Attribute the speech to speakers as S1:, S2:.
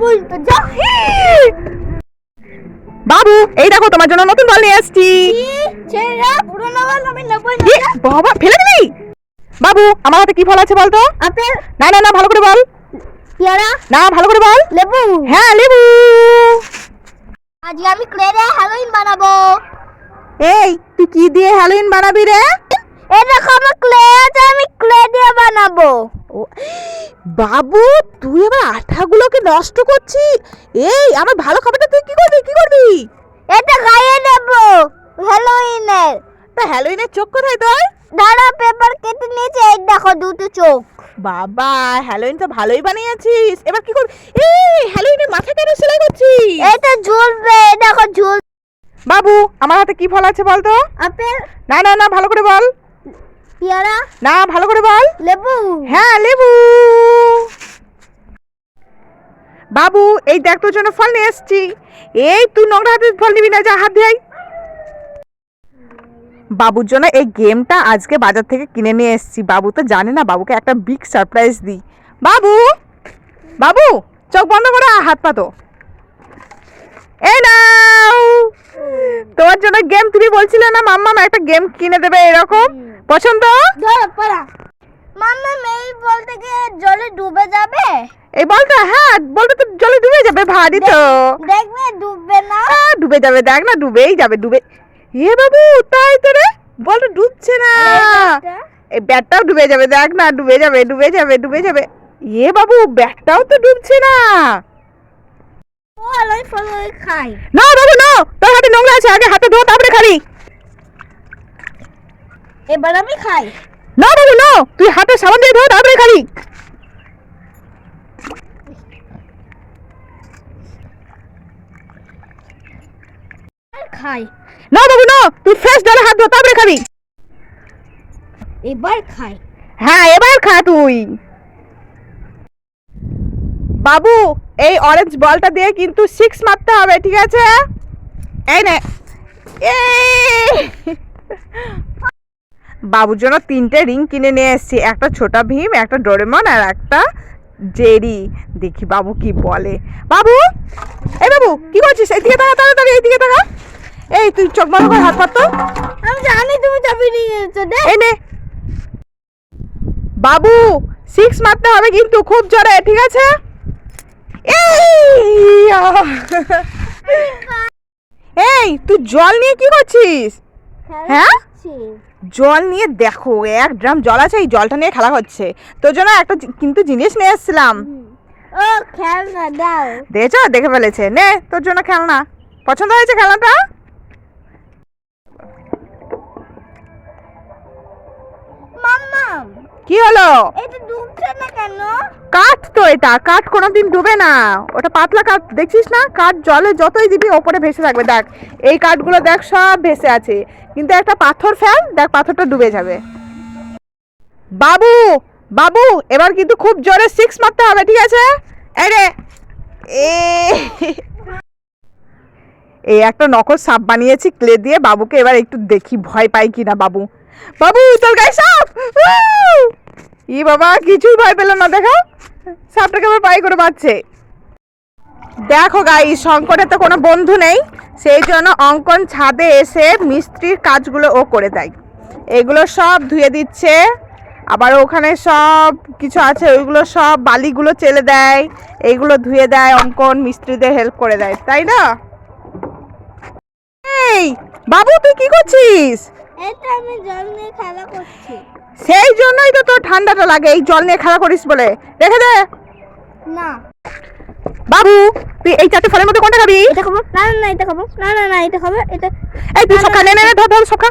S1: বলতো
S2: বাবু এই দেখো তোমার জন্য নতুন বল নিয়ে আসছি।
S1: ছেড়ে পুরোনো বল আমি নেবই
S2: কি? বাবা ফেলে দিবি বাবু আমার হাতে কি ফল আছে বলতো?
S1: আপেল।
S2: না না না ভালো করে বল।
S1: পেয়ারা।
S2: না ভালো করে বল।
S1: লেবু।
S2: হ্যাঁ লেবু।
S1: আজকে আমি ক্লেরে হ্যালোইন বানাবো।
S2: এই তুই কি দিয়ে হ্যালোইন বানাবি রে?
S1: এই দেখো আমার ক্লে আছে আমি ক্লে দিয়ে বানাবো।
S2: বাবু তুই আবার আঠাগুলোকে নষ্ট করছিস? এই আমার ভালো খাবারটা তুই কি করবি? কি করবি?
S1: এটা গায়ে নেব। হ্যালোইনের।
S2: তা হ্যালোইনের চোখ কোথায় তোর?
S1: দাঁড়া পেপার কেটে নিয়েছে। এই দেখো দুটো চোখ।
S2: বাবা হ্যালোইন তো ভালোই বানিয়েছিস। এবার কি করবি? এই হ্যালোইনের মাথা কেন সেলাই করছিস?
S1: এটা ঝুলবে দেখো ঝুল
S2: বাবু আমার হাতে কি ফল আছে বল তো
S1: আপেল।
S2: না না না ভালো করে বল।
S1: পেয়ারা।
S2: না ভালো করে বল।
S1: লেবু।
S2: হ্যাঁ লেবু। বাবু, এই দেখ তোর জন্য ফল নিয়ে এসেছি। এই তুই নোংরা হাতে ফল নিবি না, যা হাত দিয়ে বাবুর জন্য এই গেমটা আজকে বাজার থেকে কিনে নিয়ে এসেছি। বাবু তো জানে না, বাবুকে একটা বিগ সারপ্রাইজ দিই। বাবু বাবু, চোখ বন্ধ করে হাত পাতো এই তোমার জন্য গেম তুমি বলছিলে না, মাম্মা একটা গেম কিনে দেবে এরকম। পছন্দ?
S1: মাম্মা মেয়ে বলতে গিয়ে জলে ডুবে যাবে?
S2: এই বলটা হ্যাঁ বলটা তো জলে ডুবে যাবে ভারী তো।
S1: দেখবে ডুববে না।
S2: ডুবে যাবে দেখ না ডুবেই যাবে ডুবে এ বাবু তাই তো রে বলটা ডুবছে না। এই ব্যাটটাও ডুবে যাবে দেখ না ডুবে যাবে ডুবে যাবে ডুবে যাবে। এ বাবু ব্যাটটাও তো ডুবছে না।
S1: খাই।
S2: না বাবু না তোর হাতে নোংরা আছে আগে হাতে ধো তারপরে খাবি।
S1: এবার আমি খাই।
S2: না বাবু না। তুই হাতে সাবান দিয়ে ধো তারপরে খাবি।
S1: খাই।
S2: না বাবু না। তুই ফ্রেশ জলে হাত ধো তারপরে খাবি।
S1: এবার খাই।
S2: হ্যাঁ এবার খা তুই। বাবু এই অরেঞ্জ বলটা দিয়ে কিন্তু সিক্স মারতে হবে ঠিক আছে? এই নে। এই! বাবুর জন্য তিনটে রিং কিনে নিয়ে এসেছি। একটা ছোটা ভীম একটা ডোরেমন আর একটা জেরি। দেখি বাবু কি বলে। বাবু! এই বাবু কি করছিস? এইদিকে তাকা তাড়াতাড়ি এইদিকে তাকা। এই তুই চোখ বন্ধ করে হাত পাতো
S1: আমি জানি তুমি চাবি নিয়ে এসেছ দে।
S2: এই নে। বাবু সিক্স মারতে হবে কিন্তু খুব জোরে ঠিক আছে? এই। এই তুই জল নিয়ে কি করছিস? হ্যাঁ? জল নিয়ে দেখো এক ড্রাম জল আছে এই জলটা নিয়ে খেলা হচ্ছে। তোর জন্য একটা কিন্তু জিনিস নিয়ে এসেছিলাম।
S1: ও খেলনা দাও।
S2: দেখেছ? দেখে ফেলেছে। নে তোর জন্য খেলনা। পছন্দ হয়েছে খেলনাটা? কি হলো?
S1: এটা ডুবছে না কেন?
S2: কাঠ তো এটা কাঠ কোনোদিন ডুবে না। ওটা পাতলা কাঠ দেখছিস না? কাঠ জলে যতই দিবি ওপরে ভেসে থাকবে দেখ। এই কাঠগুলো দেখ সব ভেসে আছে। কিন্তু একটা পাথর ফেল দেখ পাথরটা ডুবে যাবে। বাবু বাবু এবার কিন্তু খুব জোরে সিক্স মারতে হবে ঠিক আছে? এই রে। এ। এই একটা নকল সাপ বানিয়েছি ক্লে দিয়ে বাবুকে এবার একটু দেখি ভয় পাই কিনা বাবু। বাবু, তোর গায়ে সাপ! ই বাবা, কিছুই ভয় পেল না, দেখো। সাপটাকে আবার পাই করে পাচ্ছে দেখো গাই শঙ্করের তো কোনো বন্ধু নেই, সেই জন্য অঙ্কন ছাদে এসে মিস্ত্রির কাজগুলো ও করে দেয়। এগুলো সব ধুয়ে দিচ্ছে, আবার ওখানে সব কিছু আছে, ওইগুলো সব বালিগুলো চেলে দেয় এইগুলো ধুয়ে দেয়, অঙ্কন মিস্ত্রিদের হেল্প করে দেয়, তাই না? এই, বাবু, তুই কি করছিস?
S1: এটা আমি জল নিয়ে খেলা করছি।
S2: সেই জন্যই তো তোর ঠান্ডাটা লাগে এই জল নিয়ে খেলা করিস বলে। রেখে দে।
S1: না।
S2: বাবু তুই এই চারটে ফলের মধ্যে কোনটা খাবি?
S1: এটা খাব। না না না এটা খাব। না না না এটা খাব। এটা
S2: এই তুই সব খা নে নে ধর ধর সব খা।